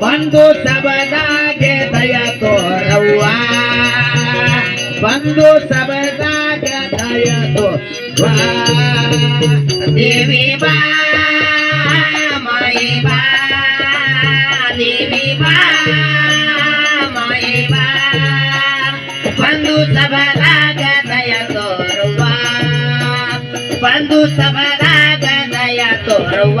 ಬಂದು ಸಬದಾಗೆ ದಯ ತೋರವ್ವ. ಬಂದು ಸಬದಾಗೆ ದಯ ತೋರವ್ವ. ಬಾ ಬಾ ಬಾ ಬಾ. ಬಂದು ಸಬದಾಗ ದಯ ತೋರುವ ಬಂದು ಸಬದಾಗ ದಯ ತೋರುವ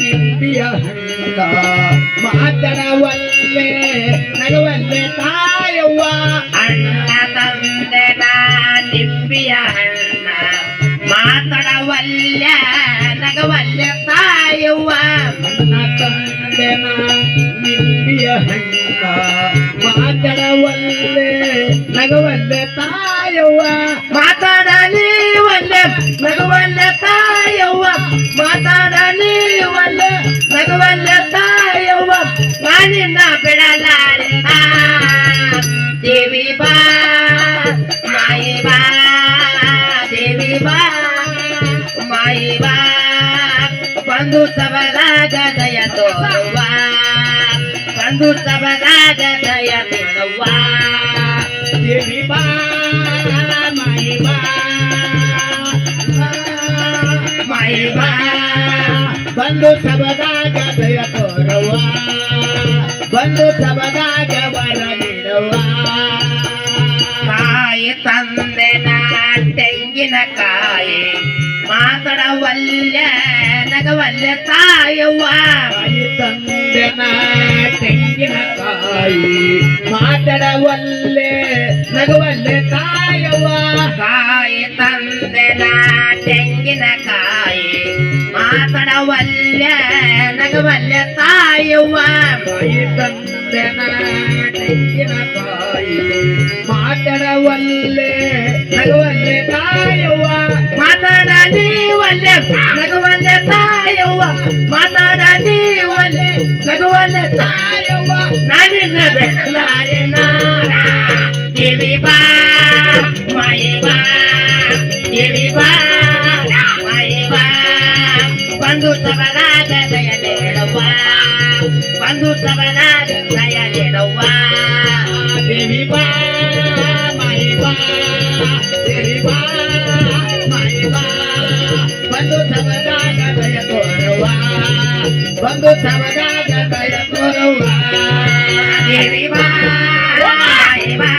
ನಿಂಬಿಯ ಹಣ್ಣ ನಗವಲ್ಲೇ ನಗವಲ್ಲೆ ತಾಯವ್ವ. ಅಣ್ಣ ತಂದೆನ ನಿಂಬಿಯ ಹಣ್ಣ ಮಾತಡವಲ್ಯ ನಗವಲ್ಯ ತಾಯವ್ವ. ಅಣ್ಣ ತಂದೆನ ನಿಂಬಿಯ ಹಣ್ಣ ಮಾತಡವಲ್ಲೆ ನಗವಲ್ಲೆ ತಾಯವ್ವ. ಮಾಯಿ ಬಾ ಬಂದು ಸಬದಾಗ ದಯ ತೋರುವ ಬಂದು ಸಬದಾಗ ದಯ ತೋರುವ ದೇವಿ ಬಾ ಮಾಯಿ ಬಾ ಮಾಯಿ ಬಾ ಬಂದು ಸಬದಾಗ ದಯ ತೋರುವ ಬಂದು ಸಬದಾಗ ವರ ನೀಡುವ ಕಾಯಿ ತಂದೆನ ತೆಂಗಿನಕಾಯಿ ಮಾತಡವಲ್ಯ ನಗವಲ್ಯ ತಾಯವ್ವ ಕಾಯಿ ತೆಂಗಿನ ತೆಂಗಿನಕಾಯಿ ಮಾತಡವಲ್ಲೆ ನಗವಲ್ಲೆ ತಾಯವ್ವ ಕಾಯಿ ತಂದೆನ ತೆಂಗಿನಕಾಯಿ ಮಾತಡವಲ್ಯ ನಗವಲ್ಯ ತಾಯವ್ವ ಕಾಯಿ ತಂದೆನ ತೆಂಗಿನಕಾಯಿ ಮಾತಡವಲ್ಲೆ, ನಗವಲ್ಲೆ ಮಾತಾಡಲಿ ಒಲ್ಲೆ ನಗವಲ್ಲೆ ತಾಯವ್ವ ಮಾತಾಡಲಿ ಒಲ್ಲೆ ನಗವಲ್ಲೆ ತಾಯವ್ವ ನಾನಿನ್ನ ಬೆಳಲಾರೆ ನಾರ ದೇವಿ ಬಾ ಮಾಯಿ ಬಾ ದೇವಿ ಬಾ ಮಾಯಿ ಬಾ ಬಂದು ಸಬಲಾದ ದಯಲೇಡವ್ವ ಬಂದು ಸಬಲಾದ ದಯಲೇಡವ್ವ ದೇವಿ ಬಾ ಮಾಯಿ ಬಾ ದೇವಿ ಬಾ ಮಾಯಿ ಬಾ ಬಂದು ಸಬಲಾದ ದಯ ತೋರವ್ವ ಬಂದು ಸಬಲಾದ ದಯ ತೋರವ್ವ ದೇವಿ ಬಾ ಮಾಯಿ ಬಾ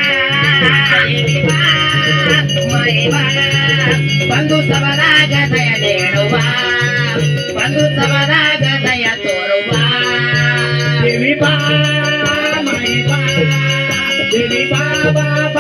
ದೇವಿ ಬಾ ಮಾಯಿ ಬಾ ಬಂದು ಸಬಲಾಗ ದಯ ನೀಡುವ ಬಂದು ಸಬಲಾಗ ದಯ ತೋರುವ ದೇವಿ ಬಾ ಮಾಯಿ ಬಾ ದೇವಿ ಬಾ ಬಾ